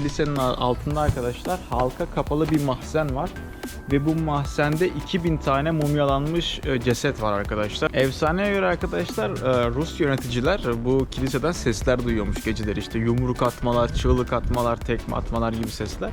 kilisenin altında arkadaşlar halka kapalı bir mahzen var. Ve bu mahzende 2000 tane mumyalanmış e, ceset var arkadaşlar. Efsaneye göre arkadaşlar e, Rus yöneticiler bu kiliseden sesler duyuyormuş geceleri. işte yumruk atmalar, çığlık atmalar, tekme atmalar gibi sesler.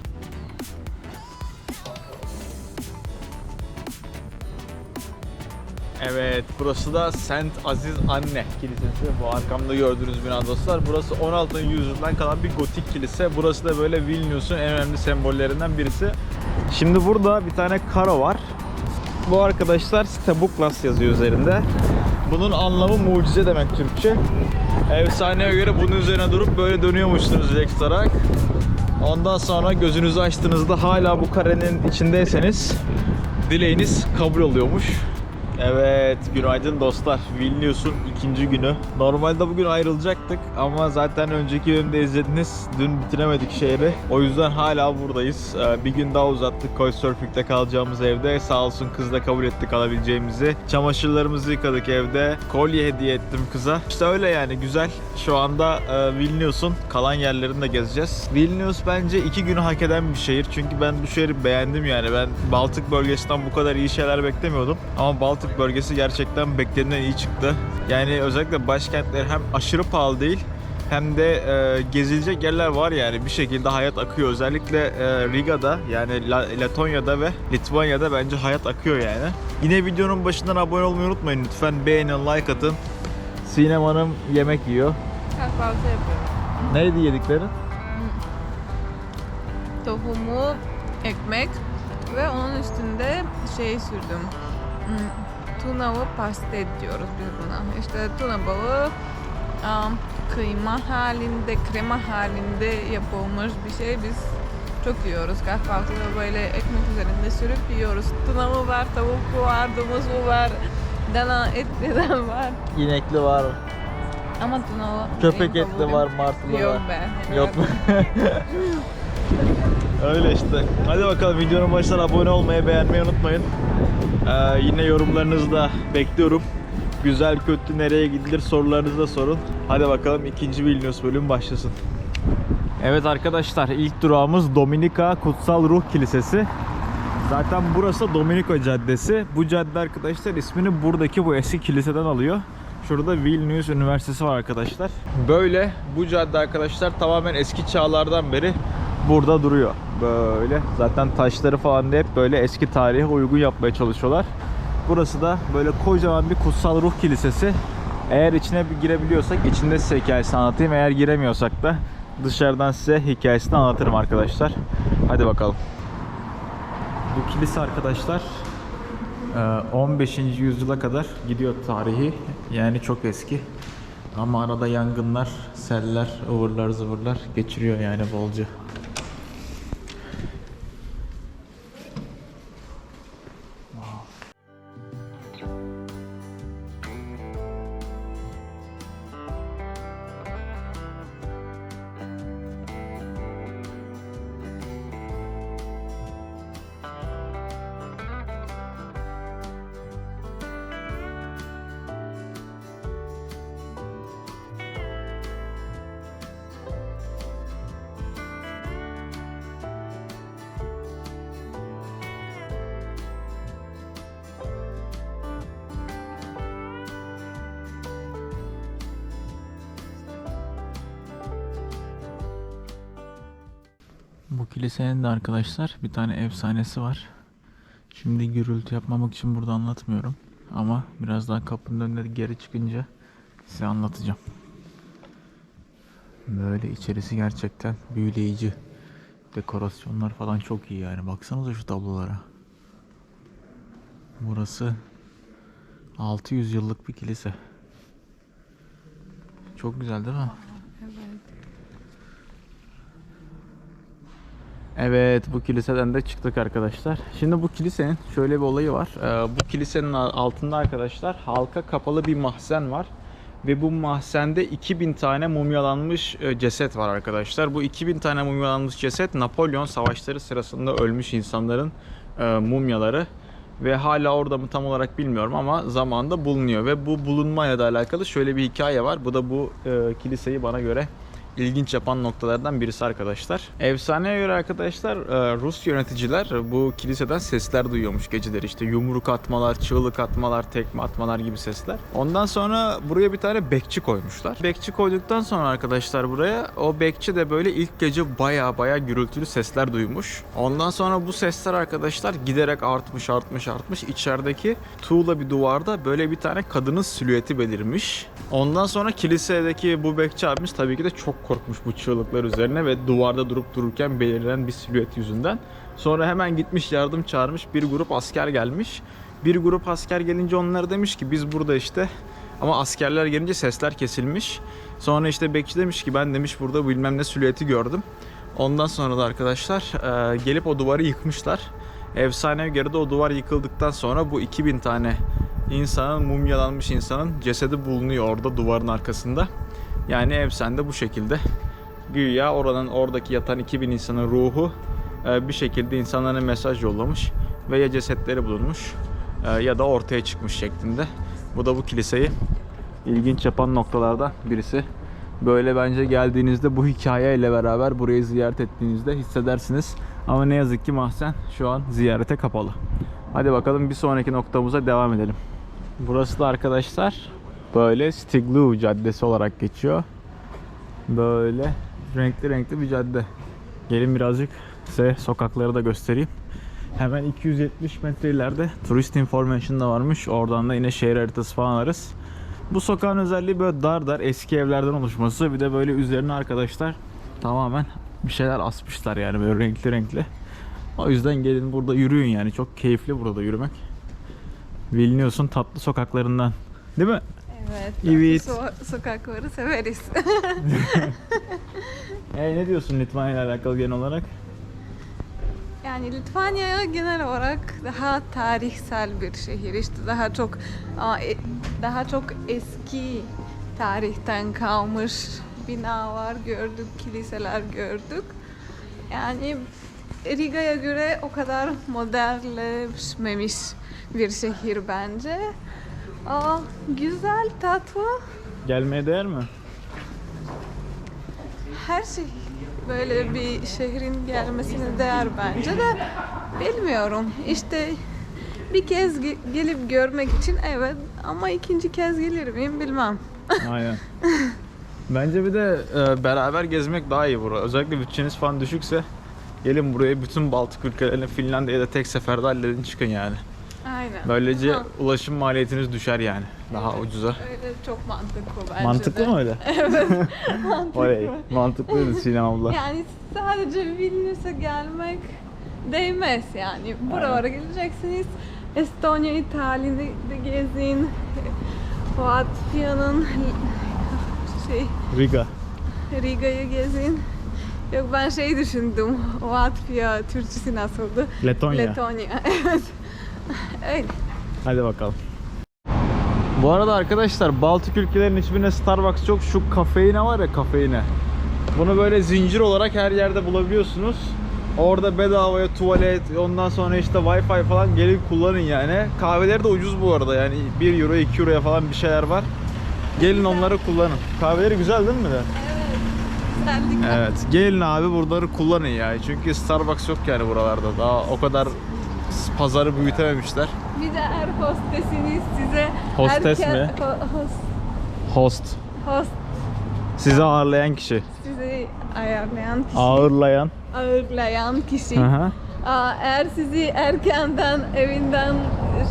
Evet, burası da Saint Aziz Anne Kilisesi. Bu arkamda gördüğünüz bina dostlar. Burası 16. yüzyıldan kalan bir gotik kilise. Burası da böyle Vilnius'un en önemli sembollerinden birisi. Şimdi burada bir tane karo var. Bu arkadaşlar Stabuklas yazıyor üzerinde. Bunun anlamı mucize demek Türkçe. Efsaneye göre bunun üzerine durup böyle dönüyormuşsunuz tutarak. Ondan sonra gözünüzü açtığınızda hala bu karenin içindeyseniz dileğiniz kabul oluyormuş. Evet, günaydın dostlar. Vilnius'un ikinci günü. Normalde bugün ayrılacaktık ama zaten önceki bölümde izlediniz. Dün bitiremedik şehri. O yüzden hala buradayız. Ee, Bir gün daha uzattık Couchsurfing'de kalacağımız evde. Sağ olsun kız da kabul etti kalabileceğimizi. Çamaşırlarımızı yıkadık evde. Kolye hediye ettim kıza. İşte öyle yani güzel. Şu anda e, Vilnius'un kalan yerlerini de gezeceğiz. Vilnius bence iki günü hak eden bir şehir. Çünkü ben bu şehri beğendim yani. Ben Baltık bölgesinden bu kadar iyi şeyler beklemiyordum. Ama Baltık bölgesi gerçekten beklenenden iyi çıktı. Yani özellikle başkentler hem aşırı pahalı değil hem de e, gezilecek yerler var yani bir şekilde hayat akıyor. Özellikle e, Riga'da yani Letonya'da ve Litvanya'da bence hayat akıyor yani. Yine videonun başından abone olmayı unutmayın lütfen. Beğenin, like atın. Sinem Hanım yemek yiyor. Kahvaltı yapıyorum. Neydi yedikleri? Tohumu, ekmek ve onun üstünde şey sürdüm. Tunalı pastet diyoruz biz buna. İşte tuna balığı am, kıyma halinde, krema halinde yapılmış bir şey. Biz çok yiyoruz kahvaltıda böyle ekmek üzerinde sürüp yiyoruz. Tuna mı var, tavuk mu var, domuz mu var, dana etliden var. İnekli var, Ama tunalı köpek etli var, martılı Yok var. be. Yok? Öyle işte. Hadi bakalım videonun başına abone olmayı, beğenmeyi unutmayın. Ee, yine yorumlarınızı da bekliyorum. Güzel kötü nereye gidilir sorularınızı da sorun. Hadi bakalım ikinci Vilnius bölüm başlasın. Evet arkadaşlar ilk durağımız Dominika Kutsal Ruh Kilisesi. Zaten burası Dominika Caddesi. Bu cadde arkadaşlar ismini buradaki bu eski kiliseden alıyor. Şurada Vilnius Üniversitesi var arkadaşlar. Böyle bu cadde arkadaşlar tamamen eski çağlardan beri burada duruyor. Böyle zaten taşları falan da hep böyle eski tarihe uygun yapmaya çalışıyorlar. Burası da böyle kocaman bir kutsal ruh kilisesi. Eğer içine girebiliyorsak içinde size hikayesini anlatayım. Eğer giremiyorsak da dışarıdan size hikayesini anlatırım arkadaşlar. Hadi bakalım. Bu kilise arkadaşlar e, 15. yüzyıla kadar gidiyor tarihi. Yani çok eski. Ama arada yangınlar, seller, ıvırlar zıvırlar geçiriyor yani bolca. Bu kilisenin de arkadaşlar bir tane efsanesi var. Şimdi gürültü yapmamak için burada anlatmıyorum. Ama biraz daha kapının önüne geri çıkınca size anlatacağım. Böyle içerisi gerçekten büyüleyici. Dekorasyonlar falan çok iyi yani. Baksanıza şu tablolara. Burası 600 yıllık bir kilise. Çok güzel değil mi? Evet bu kiliseden de çıktık arkadaşlar. Şimdi bu kilisenin şöyle bir olayı var. Ee, bu kilisenin altında arkadaşlar halka kapalı bir mahzen var. Ve bu mahzende 2000 tane mumyalanmış e, ceset var arkadaşlar. Bu 2000 tane mumyalanmış ceset Napolyon savaşları sırasında ölmüş insanların e, mumyaları. Ve hala orada mı tam olarak bilmiyorum ama zamanında bulunuyor. Ve bu bulunmayla da alakalı şöyle bir hikaye var. Bu da bu e, kiliseyi bana göre ilginç yapan noktalardan birisi arkadaşlar. Efsaneye göre arkadaşlar e, Rus yöneticiler bu kiliseden sesler duyuyormuş geceleri işte yumruk atmalar, çığlık atmalar, tekme atmalar gibi sesler. Ondan sonra buraya bir tane bekçi koymuşlar. Bekçi koyduktan sonra arkadaşlar buraya o bekçi de böyle ilk gece baya baya gürültülü sesler duymuş. Ondan sonra bu sesler arkadaşlar giderek artmış artmış artmış. İçerideki tuğla bir duvarda böyle bir tane kadının silüeti belirmiş. Ondan sonra kilisedeki bu bekçi abimiz tabii ki de çok korkmuş bu çığlıklar üzerine ve duvarda durup dururken belirlen bir silüet yüzünden. Sonra hemen gitmiş yardım çağırmış. Bir grup asker gelmiş. Bir grup asker gelince onlara demiş ki biz burada işte ama askerler gelince sesler kesilmiş. Sonra işte bekçi demiş ki ben demiş burada bilmem ne silüeti gördüm. Ondan sonra da arkadaşlar e, gelip o duvarı yıkmışlar. Efsaneye göre de o duvar yıkıldıktan sonra bu 2000 tane insanın, mumyalanmış insanın cesedi bulunuyor orada duvarın arkasında. Yani efsane bu şekilde. Güya oranın oradaki yatan 2000 insanın ruhu e, bir şekilde insanlara mesaj yollamış ve ya cesetleri bulunmuş e, ya da ortaya çıkmış şeklinde. Bu da bu kiliseyi ilginç yapan noktalardan birisi. Böyle bence geldiğinizde bu hikayeyle beraber burayı ziyaret ettiğinizde hissedersiniz. Ama ne yazık ki mahzen şu an ziyarete kapalı. Hadi bakalım bir sonraki noktamıza devam edelim. Burası da arkadaşlar böyle Stiglu Caddesi olarak geçiyor. Böyle renkli renkli bir cadde. Gelin birazcık size sokakları da göstereyim. Hemen 270 metre ileride Tourist Information da varmış. Oradan da yine şehir haritası falan alırız. Bu sokağın özelliği böyle dar dar eski evlerden oluşması. Bir de böyle üzerine arkadaşlar tamamen bir şeyler asmışlar yani böyle renkli renkli. O yüzden gelin burada yürüyün yani. Çok keyifli burada yürümek. Vilnius'un tatlı sokaklarından. Değil mi? Evet. Evet. So- sokakları severiz. E, ne diyorsun Litvanya ile alakalı genel olarak? Yani Litvanya genel olarak daha tarihsel bir şehir. İşte daha çok e- daha çok eski tarihten kalmış binalar gördük, kiliseler gördük. Yani Riga'ya göre o kadar modernleşmemiş bir şehir bence. Aa, güzel, tatlı. Gelmeye değer mi? her şey böyle bir şehrin gelmesine değer bence de bilmiyorum. İşte bir kez ge- gelip görmek için evet ama ikinci kez gelir miyim bilmem. Aynen. Bence bir de e, beraber gezmek daha iyi burada. Özellikle bütçeniz falan düşükse gelin buraya bütün Baltık ülkelerini Finlandiya'da tek seferde halledin çıkın yani. Aynen. Böylece Ha. ulaşım maliyetiniz düşer yani. Daha Evet, ucuza. Öyle çok mantıklı bence Mantıklı de. mı öyle? Evet. mantıklı. Oley. Mantıklıydı Sinem abla. Yani sadece Vilnius'a gelmek değmez yani. Buralara geleceksiniz. Estonya'yı, Tallinn'i de gezin. Latvia'nın şey Riga. Riga'yı gezin. Yok ben şey düşündüm. Latvia Türkçesi nasıldı? Letonya. Letonya. Evet. Öyle. Hadi bakalım. Bu arada arkadaşlar Baltık ülkelerinin hiçbirine Starbucks yok. Şu kafeine var ya kafeine. Bunu böyle zincir olarak her yerde bulabiliyorsunuz. Orada bedavaya tuvalet, ondan sonra işte wifi falan gelip kullanın yani. Kahveleri de ucuz bu arada yani 1 euro 2 euroya falan bir şeyler var. Gelin onları kullanın. Kahveleri güzel değil mi de? Özellikle. Evet. Gelin abi buraları kullanın ya. Çünkü Starbucks yok yani buralarda. Daha o kadar pazarı büyütememişler. Bir de er hostesiniz size Hostes erken- mi? ho- host, Host. host Sizi ağırlayan kişi. sizi ayarlayan kişi. Ağırlayan. ağırlayan kişi. Aha. Aa, eğer sizi erkenden evinden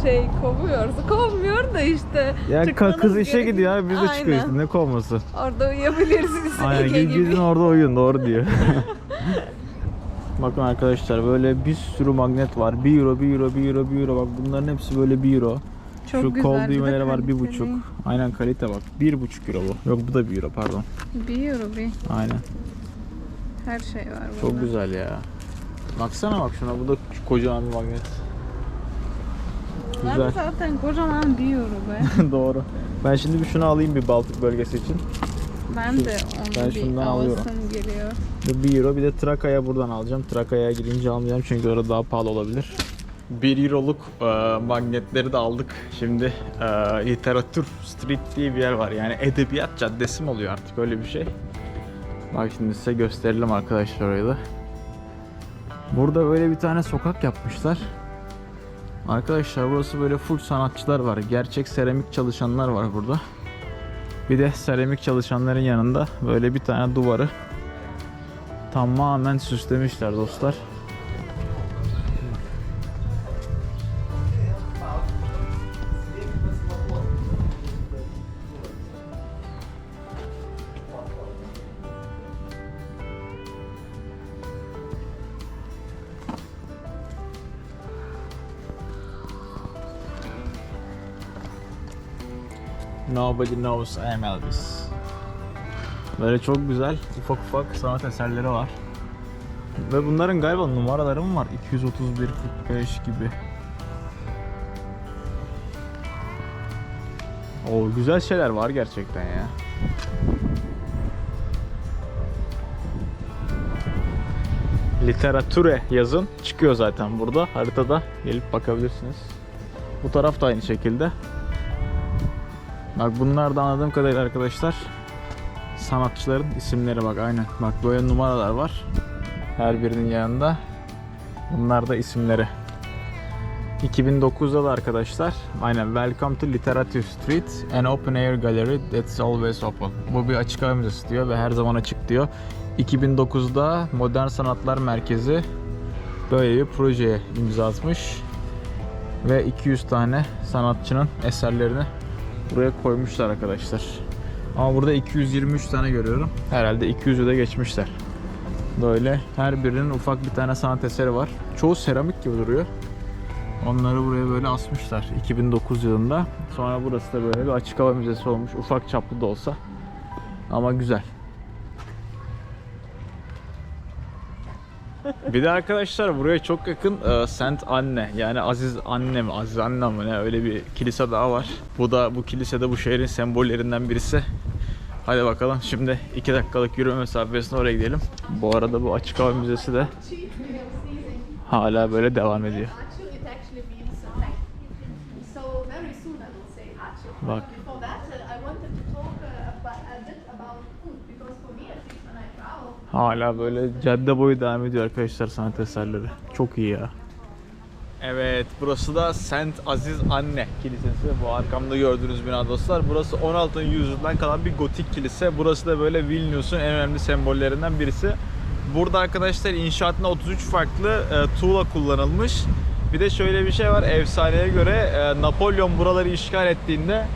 şey kovuyorsa kovmuyor da işte Ya kız işe gidiyor abi biz de çıkıyoruz işte ne kovması. Orada uyuyabilirsiniz Aynen gidin orada uyuyun doğru diyor. Bakın arkadaşlar böyle bir sürü magnet var. 1 euro, 1 euro, 1 euro, 1 euro. Bak bunların hepsi böyle 1 euro. Çok Şu güzel, kol düğmeleri var 1,5. kaliteli. Aynen kalite bak. 1,5 euro bu. Yok bu da 1 euro pardon. Bir euro bir. Aynen. Her şey var burada. Çok güzel ya. Baksana bak şuna bu da kocaman bir magnet. Bunlar Güzel. zaten kocaman bir euro be. Doğru. Ben şimdi bir şunu alayım bir Baltık bölgesi için. Ben Şu- de ben onu bir şundan alıyorum. geliyor. Bu 1 euro bir de Trakaya buradan alacağım. Trakaya'ya girince almayacağım çünkü orada daha pahalı olabilir. 1 euroluk e, magnetleri de aldık. Şimdi e, literatür street diye bir yer var. Yani edebiyat caddesi mi oluyor artık öyle bir şey. Bak şimdi size gösterelim arkadaşlar orayı da. Burada böyle bir tane sokak yapmışlar. Arkadaşlar burası böyle full sanatçılar var. Gerçek seramik çalışanlar var burada. Bir de seramik çalışanların yanında böyle bir tane duvarı tamamen süslemişler dostlar. Nobody knows I am Elvis. Böyle çok güzel ufak ufak sanat eserleri var. Ve bunların galiba numaraları mı var? 231, 45 gibi. O güzel şeyler var gerçekten ya. Literatüre yazın çıkıyor zaten burada haritada gelip bakabilirsiniz. Bu taraf da aynı şekilde. Bak bunlar da anladığım kadarıyla arkadaşlar sanatçıların isimleri bak aynen. Bak böyle numaralar var. Her birinin yanında. Bunlar da isimleri. 2009'da da arkadaşlar aynen Welcome to Literature Street an open air gallery that's always open. Bu bir açık hava müzesi diyor ve her zaman açık diyor. 2009'da Modern Sanatlar Merkezi böyle bir projeye imza atmış ve 200 tane sanatçının eserlerini buraya koymuşlar arkadaşlar. Ama burada 223 tane görüyorum. Herhalde 200'ü de geçmişler. Böyle her birinin ufak bir tane sanat eseri var. Çoğu seramik gibi duruyor. Onları buraya böyle asmışlar 2009 yılında. Sonra burası da böyle bir açık hava müzesi olmuş. Ufak çaplı da olsa. Ama güzel. Bir de arkadaşlar buraya çok yakın e, Saint Anne yani Aziz Anne mi Aziz Anne mi ne öyle bir kilise daha var. Bu da bu kilisede bu şehrin sembollerinden birisi. Hadi bakalım şimdi 2 dakikalık yürüme mesafesine oraya gidelim. Bu arada bu açık hava müzesi de hala böyle devam ediyor. Achu, Hala böyle cadde boyu devam ediyor arkadaşlar sanat eserleri. Çok iyi ya. Evet, burası da Saint Aziz Anne Kilisesi. Bu arkamda gördüğünüz bina dostlar. Burası 16. yüzyıldan kalan bir gotik kilise. Burası da böyle Vilnius'un en önemli sembollerinden birisi. Burada arkadaşlar inşaatında 33 farklı e, tuğla kullanılmış. Bir de şöyle bir şey var. Efsaneye göre e, Napolyon buraları işgal ettiğinde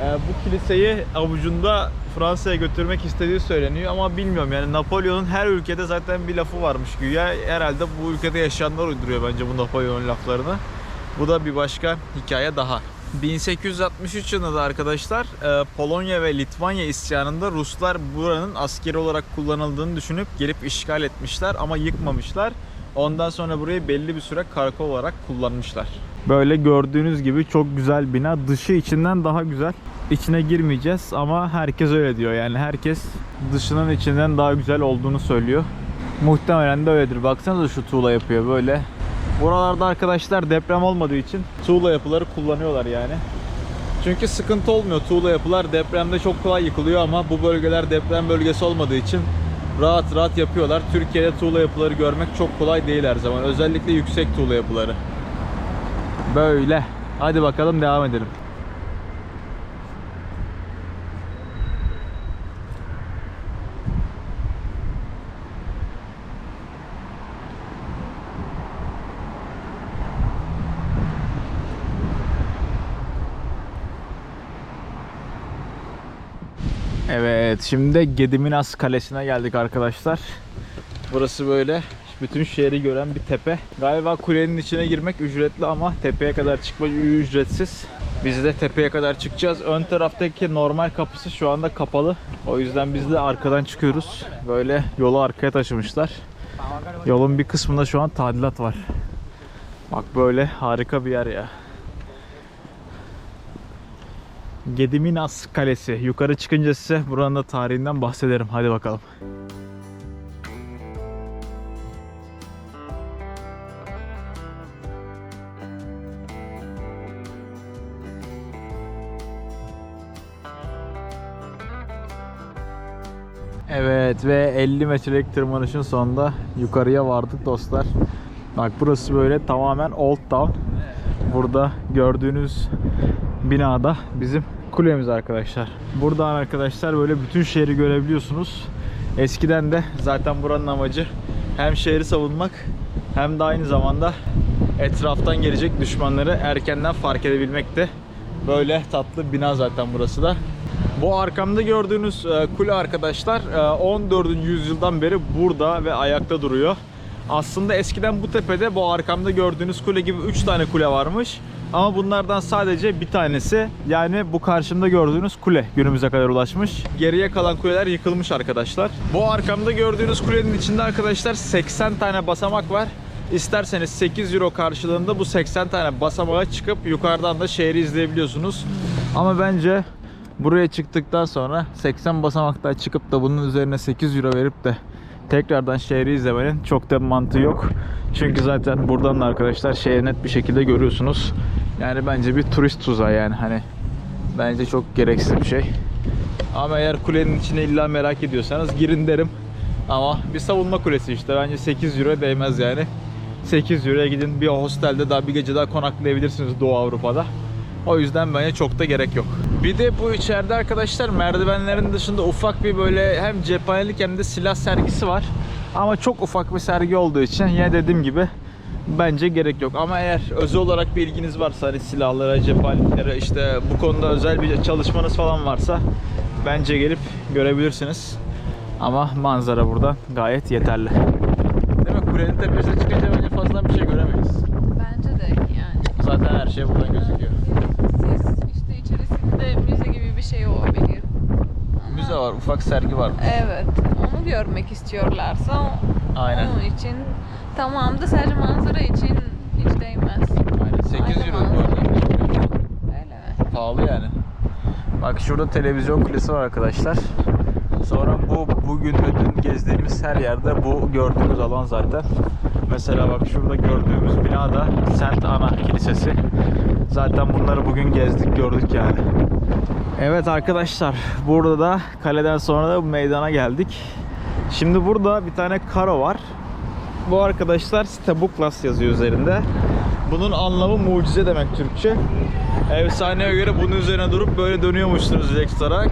bu kiliseyi avucunda Fransa'ya götürmek istediği söyleniyor ama bilmiyorum yani Napolyon'un her ülkede zaten bir lafı varmış güya herhalde bu ülkede yaşayanlar uyduruyor bence bu Napolyon'un laflarını. Bu da bir başka hikaye daha. 1863 yılında da arkadaşlar e, Polonya ve Litvanya isyanında Ruslar buranın askeri olarak kullanıldığını düşünüp gelip işgal etmişler ama yıkmamışlar. Ondan sonra burayı belli bir süre karakol olarak kullanmışlar. Böyle gördüğünüz gibi çok güzel bina. Dışı içinden daha güzel. İçine girmeyeceğiz ama herkes öyle diyor. Yani herkes dışının içinden daha güzel olduğunu söylüyor. Muhtemelen de öyledir. Baksanıza şu tuğla yapıyor böyle. Buralarda arkadaşlar deprem olmadığı için tuğla yapıları kullanıyorlar yani. Çünkü sıkıntı olmuyor. Tuğla yapılar depremde çok kolay yıkılıyor ama bu bölgeler deprem bölgesi olmadığı için rahat rahat yapıyorlar. Türkiye'de tuğla yapıları görmek çok kolay değil her zaman. Özellikle yüksek tuğla yapıları. Böyle. Hadi bakalım devam edelim. Evet, şimdi Gediminas Kalesi'ne geldik arkadaşlar. Burası böyle bütün şehri gören bir tepe. Galiba kulenin içine girmek ücretli ama tepeye kadar çıkma ücretsiz. Biz de tepeye kadar çıkacağız. Ön taraftaki normal kapısı şu anda kapalı. O yüzden biz de arkadan çıkıyoruz. Böyle yolu arkaya taşımışlar. Yolun bir kısmında şu an tadilat var. Bak böyle harika bir yer ya. Gediminas Kalesi. Yukarı çıkınca size buranın da tarihinden bahsederim. Hadi bakalım. Evet ve 50 metrelik tırmanışın sonunda yukarıya vardık dostlar. Bak burası böyle tamamen Old Town. Burada gördüğünüz binada bizim kulemiz arkadaşlar. Buradan arkadaşlar böyle bütün şehri görebiliyorsunuz. Eskiden de zaten buranın amacı hem şehri savunmak hem de aynı zamanda etraftan gelecek düşmanları erkenden fark edebilmekti. Böyle tatlı bina zaten burası da. Bu arkamda gördüğünüz e, kule arkadaşlar e, 14. yüzyıldan beri burada ve ayakta duruyor. Aslında eskiden bu tepede bu arkamda gördüğünüz kule gibi 3 tane kule varmış. Ama bunlardan sadece bir tanesi yani bu karşımda gördüğünüz kule günümüze kadar ulaşmış. Geriye kalan kuleler yıkılmış arkadaşlar. Bu arkamda gördüğünüz kulenin içinde arkadaşlar 80 tane basamak var. İsterseniz 8 euro karşılığında bu 80 tane basamağa çıkıp yukarıdan da şehri izleyebiliyorsunuz. Ama bence buraya çıktıktan sonra 80 basamaktan çıkıp da bunun üzerine 8 euro verip de tekrardan şehri izlemenin çok da mantığı yok. Çünkü zaten buradan da arkadaşlar şehri net bir şekilde görüyorsunuz. Yani bence bir turist tuzağı yani hani bence çok gereksiz bir şey. Ama eğer kulenin içine illa merak ediyorsanız girin derim. Ama bir savunma kulesi işte bence 8 euro değmez yani. 8 euroya gidin bir hostelde daha bir gece daha konaklayabilirsiniz Doğu Avrupa'da. O yüzden bence çok da gerek yok. Bir de bu içeride arkadaşlar merdivenlerin dışında ufak bir böyle hem cephanelik hem de silah sergisi var. Ama çok ufak bir sergi olduğu için yine dediğim gibi bence gerek yok. Ama eğer özel olarak bir ilginiz varsa hani silahlara, cephaneliklere işte bu konuda özel bir çalışmanız falan varsa bence gelip görebilirsiniz. Ama manzara burada gayet yeterli. Değil mi? Kulenin tepesine çıkınca bence fazla bir şey göremeyiz. Bence de yani. Zaten her şey buradan gözüküyor. Siz işte içerisinde müze gibi bir şey olabilir. Müze var, ufak sergi var. Evet. Onu görmek istiyorlarsa Aynen. onun için tamam da sadece manzara için hiç değmez. Aynen. 8 Aynen euro gördüğünüz gibi. Öyle mi? Pahalı yani. Bak şurada televizyon kulesi var arkadaşlar. Sonra bu bugün ve dün gezdiğimiz her yerde bu gördüğümüz alan zaten. Mesela bak şurada gördüğümüz bina da Saint Anna Kilisesi. Zaten bunları bugün gezdik gördük yani. Evet arkadaşlar burada da kaleden sonra da bu meydana geldik. Şimdi burada bir tane karo var. Bu arkadaşlar Stabuklas yazıyor üzerinde. Bunun anlamı mucize demek Türkçe. Efsaneye göre bunun üzerine durup böyle dönüyormuşsunuz direkt tutarak.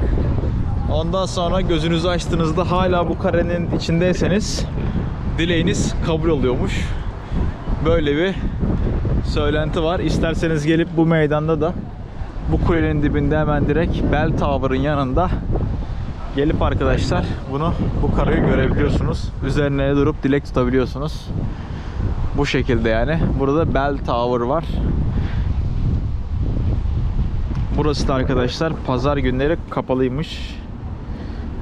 Ondan sonra gözünüzü açtığınızda hala bu karenin içindeyseniz dileğiniz kabul oluyormuş. Böyle bir söylenti var. İsterseniz gelip bu meydanda da bu kulenin dibinde hemen direkt Bell Tower'ın yanında gelip arkadaşlar bunu bu karayı görebiliyorsunuz. Üzerine durup dilek tutabiliyorsunuz. Bu şekilde yani. Burada Bell Tower var. Burası da arkadaşlar pazar günleri kapalıymış.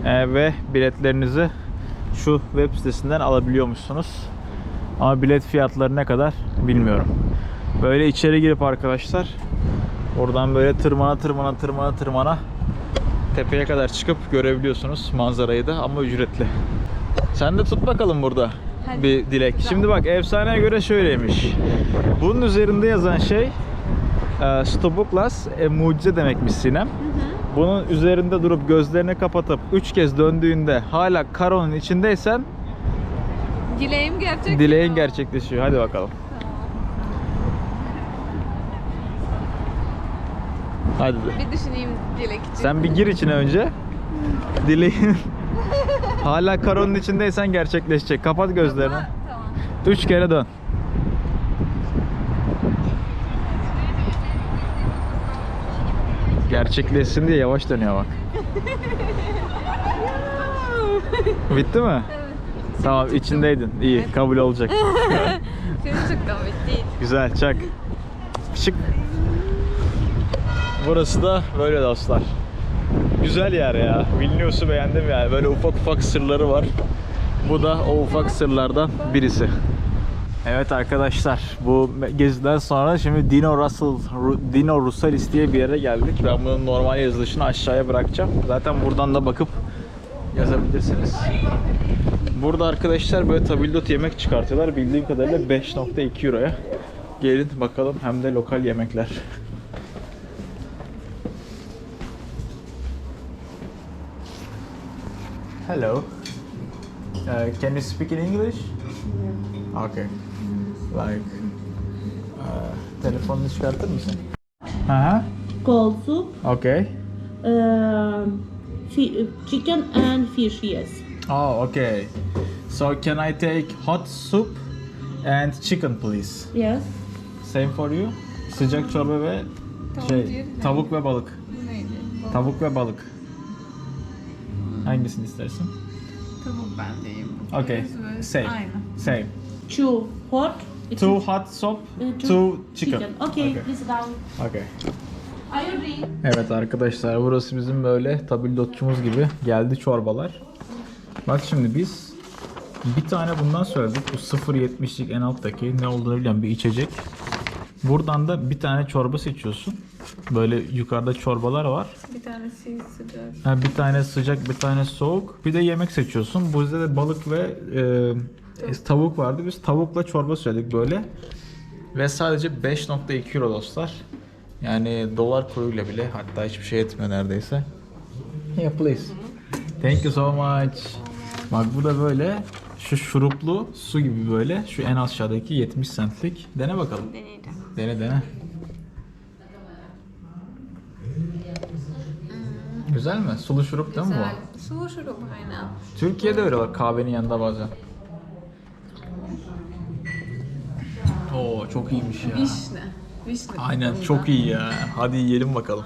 Ee, ve biletlerinizi şu web sitesinden alabiliyormuşsunuz. Ama bilet fiyatları ne kadar bilmiyorum. Böyle içeri girip arkadaşlar oradan böyle tırmana tırmana tırmana tırmana tepeye kadar çıkıp görebiliyorsunuz manzarayı da ama ücretli. Sen de tut bakalım burada Hadi. bir dilek. Şimdi bak efsaneye göre şöyleymiş. Bunun üzerinde yazan şey e, Stobuklas e, mucize demekmiş Sinem. Bunun üzerinde durup gözlerini kapatıp 3 kez döndüğünde hala karonun içindeysen Dileğim gerçek. dileğin gerçekleşiyor. Hadi bakalım. Hadi. Bir düşüneyim dilek için. Sen bir gir içine önce. Dileğin hala karonun içindeysen gerçekleşecek. Kapat gözlerini. Tamam. Üç kere dön. Gerçekleşsin diye yavaş dönüyor bak. Bitti mi? Tamam içindeydin. İyi kabul olacak. Seni çok komik değil. Güzel çak. Çık. Burası da böyle dostlar. Güzel yer ya. Vilnius'u beğendim yani. Böyle ufak ufak sırları var. Bu da o ufak sırlardan birisi. Evet arkadaşlar bu geziden sonra şimdi Dino Russell Ru- Dino Russalis diye bir yere geldik. Ben bunun normal yazılışını aşağıya bırakacağım. Zaten buradan da bakıp yazabilirsiniz. Burada arkadaşlar böyle tabildot yemek çıkartıyorlar. Bildiğim kadarıyla 5.2 euroya. Gelin bakalım hem de lokal yemekler. Hello. Uh, can you speak in English? Okay. Like uh, telefonunu çıkartır mısın? Aha. cold soup, Okay. fi- chicken and fish. Yes. Oh, okay. So can I take hot soup and chicken please? Yes. Same for you. Sıcak çorba ve Tavuk şey tavuk ve balık. Neydi? Tavuk ve balık. Hangisini istersin? Tavuk bendeyim. Okay. Ve Same. Aynı. Same. Two hot. Two hot soup, uh, two chicken. Okay, Okay. please down. Okay. Are you drink? Evet arkadaşlar burası bizim böyle tabildotçumuz gibi geldi çorbalar. Bak şimdi biz bir tane bundan söyledik. Bu 0.70'lik en alttaki ne olduğunu bilen bir içecek. Buradan da bir tane çorba seçiyorsun. Böyle yukarıda çorbalar var. Bir tanesi sıcak. Ha, bir tane sıcak, bir tane soğuk. Bir de yemek seçiyorsun. Bu yüzden de balık ve e, tavuk vardı. Biz tavukla çorba söyledik böyle. Ve sadece 5.2 euro dostlar. Yani dolar kuruyla bile hatta hiçbir şey etmiyor neredeyse. Yeah please. Thank you so much. Bak bu da böyle şu şuruplu su gibi böyle. Şu en aşağıdaki 70 centlik. Dene bakalım. Deneyeceğim. Dene dene. Güzel mi? Sulu şurup değil mi bu? Güzel. Sulu şurup aynen. Türkiye'de öyle bak kahvenin yanında bazen. Oo çok iyiymiş ya. Vişne. Vişne. Aynen çok iyi ya. Hadi yiyelim bakalım.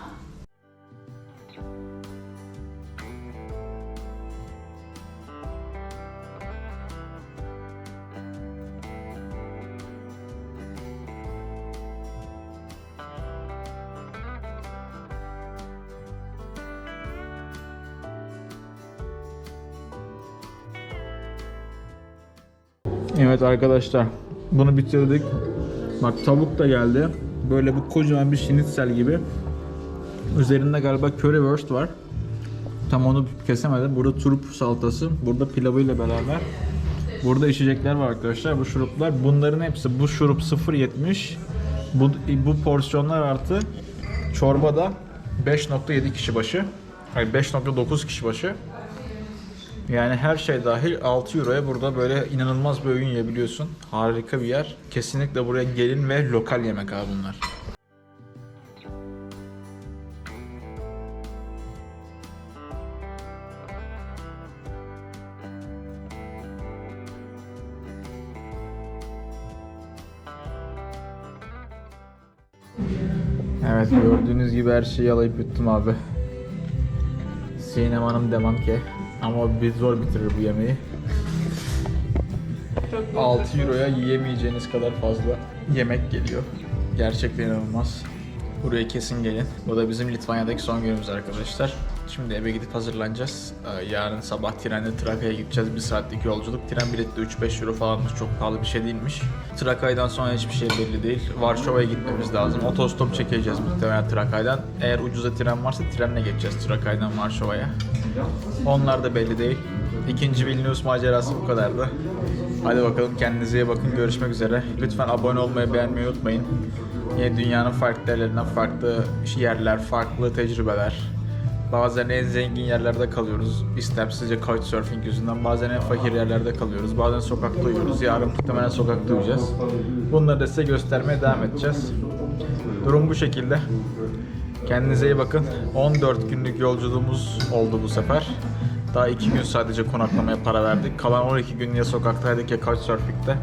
Evet arkadaşlar bunu bitirdik. Bak tavuk da geldi. Böyle bu kocaman bir schnitzel gibi. Üzerinde galiba currywurst var. Tam onu kesemedim. Burada turp salatası. Burada pilavıyla beraber. Burada içecekler var arkadaşlar. Bu şuruplar. Bunların hepsi bu şurup 0.70. Bu, bu porsiyonlar artı çorba da 5.7 kişi başı. Hayır 5.9 kişi başı. Yani her şey dahil 6 euroya burada böyle inanılmaz bir öğün yiyebiliyorsun. Harika bir yer. Kesinlikle buraya gelin ve lokal yemek abi bunlar. Evet gördüğünüz gibi her şeyi alayıp yuttum abi. Sinem Hanım demem ki. Ama bir zor bitirir bu yemeği. 6 euroya yiyemeyeceğiniz kadar fazla yemek geliyor. Gerçekten inanılmaz. Buraya kesin gelin. Bu da bizim Litvanya'daki son günümüz arkadaşlar. Şimdi eve gidip hazırlanacağız. Ee, Yarın sabah trenle Traka'ya gideceğiz. Bir saatlik yolculuk. Tren bileti de 3-5 euro falanmış. Çok pahalı bir şey değilmiş. Trakay'dan sonra hiçbir şey belli değil. Varşova'ya gitmemiz lazım. Otostop çekeceğiz muhtemelen Trakay'dan. Eğer ucuza tren varsa trenle geçeceğiz Trakay'dan Varşova'ya. Onlar da belli değil. İkinci Vilnius macerası bu kadardı. Hadi bakalım kendinize iyi bakın. Görüşmek üzere. Lütfen abone olmayı, beğenmeyi unutmayın. Yine dünyanın farklı yerlerinden farklı yerler, farklı tecrübeler. Bazen en zengin yerlerde kalıyoruz. İstemsizce couchsurfing yüzünden. Bazen en fakir yerlerde kalıyoruz. Bazen sokakta uyuyoruz. Yarın muhtemelen sokakta uyuyacağız. Bunları da size göstermeye devam edeceğiz. Durum bu şekilde. Kendinize iyi bakın. 14 günlük yolculuğumuz oldu bu sefer. Daha 2 gün sadece konaklamaya para verdik. Kalan 12 gün ya sokaktaydık ya couchsurfing'de.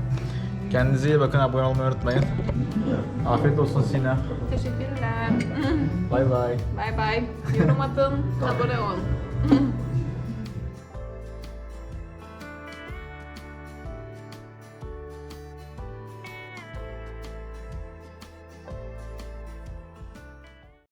Kendinize iyi bakın. Abone olmayı unutmayın. Afiyet olsun Sina. Teşekkürler. Bay bay. Bye bye. Yorum atın. Abone olun.